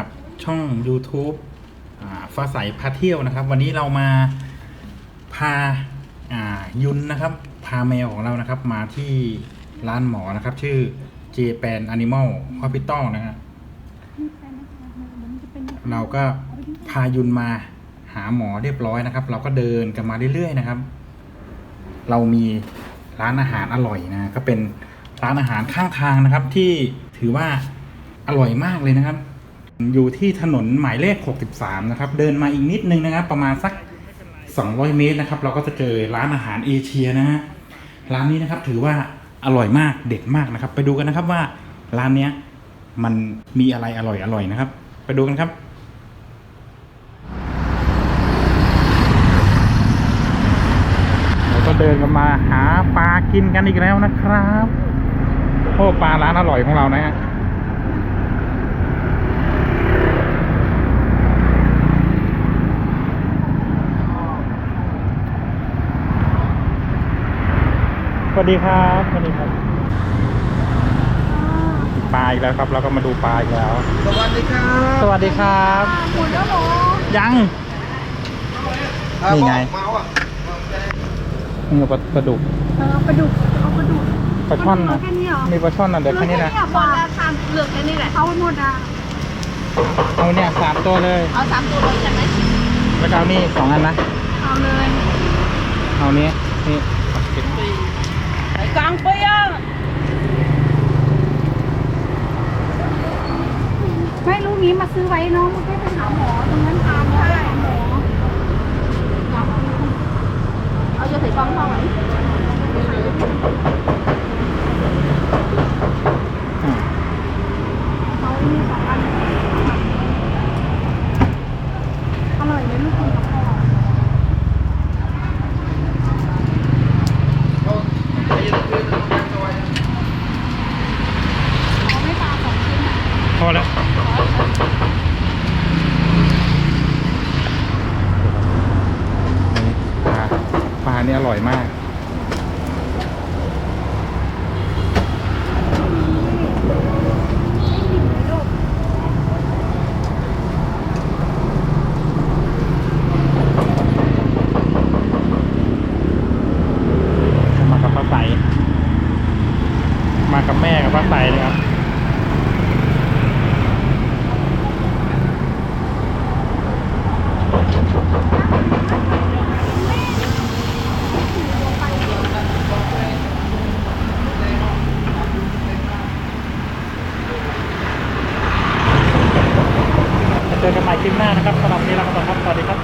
ับช่อง YouTube อ่าฟ้าใสพาเที่ยวนะครับ วันนี้เรามาพาายุนนะครับ พาแมวของเรานะครับ มาที่ร้านหมอนะครับ ชื่อ j p a n Animal Hospital นะครับเราก็พายุนมาหาหมอเรียบร้อยนะครับ เราก็เดินกันมาเรื่อยๆนะครับ เรามีร้านอาหารอร่อยนะ ก็เป็นร้านอาหารข้างทางนะครับ ที่ถือว่าอร่อยมากเลยนะครับ อยู่ที่ถนนหมายเลข 63 นะครับ เดินมาอีกนิดนึงนะครับ ประมาณสัก 200 เมตรนะครับ เราก็จะเจอร้านอาหารเอเชียนะฮะร้านนี้นะครับถือว่าอร่อยมากเด็ดมากนะครับ ไปดูกันนะครับว่าร้านเนี้ยมันมีอะไรอร่อยอร่อยนะครับ ไปดูกันครับเราก็เดินกันมาหาปลากินกันอีกแล้วนะครับโอ้ปลาร้านอร่อยของเรานะฮะ สวัสดีครับสวัสดีครับปลาอีกแล้วครับ เราก็มาดูปลาอีกแล้ว สวัสดีครับสวัสดีครับหมดแล้วเหรอยังนี่ไงเมาอะนี่ปลาปลาดุกเออปลาดุกเอาปลาดุกปลาช่อนมันะเหลืแค่นี้เหรอมีปลาช่อนนะเดี๋ยวแค่นี้นะเหลือแค่นี้ทำเหลือแค่นี้แหละเอาหมดอะเอาเนี่ยสามตัวเลย เอาสามตัวเลยใช่ไหมแล้วก็เอานี่สองอันนะ เอาเลย เอานี้นี่ไอ้ กลางไปอะไม่รู้นี้มาซื้อไว้เนาะมอตรงนั้นทานได้หมอเอาจะใส่ฟองเข้าไหม อ่า เอานี่สองอันอร่อยเลยลูกคุณกับพ่อเอาไม่ปลาสองชิ้น อะพอแล้วปลาปลานี่อร่อยมาก มากับป้าใส มากับแม่กับป้าใสเลยครับ เจอกันใหม่คลิปหน้านะครับสำหรับวันนี้ลาไปก่อนครับสวัสดีครับ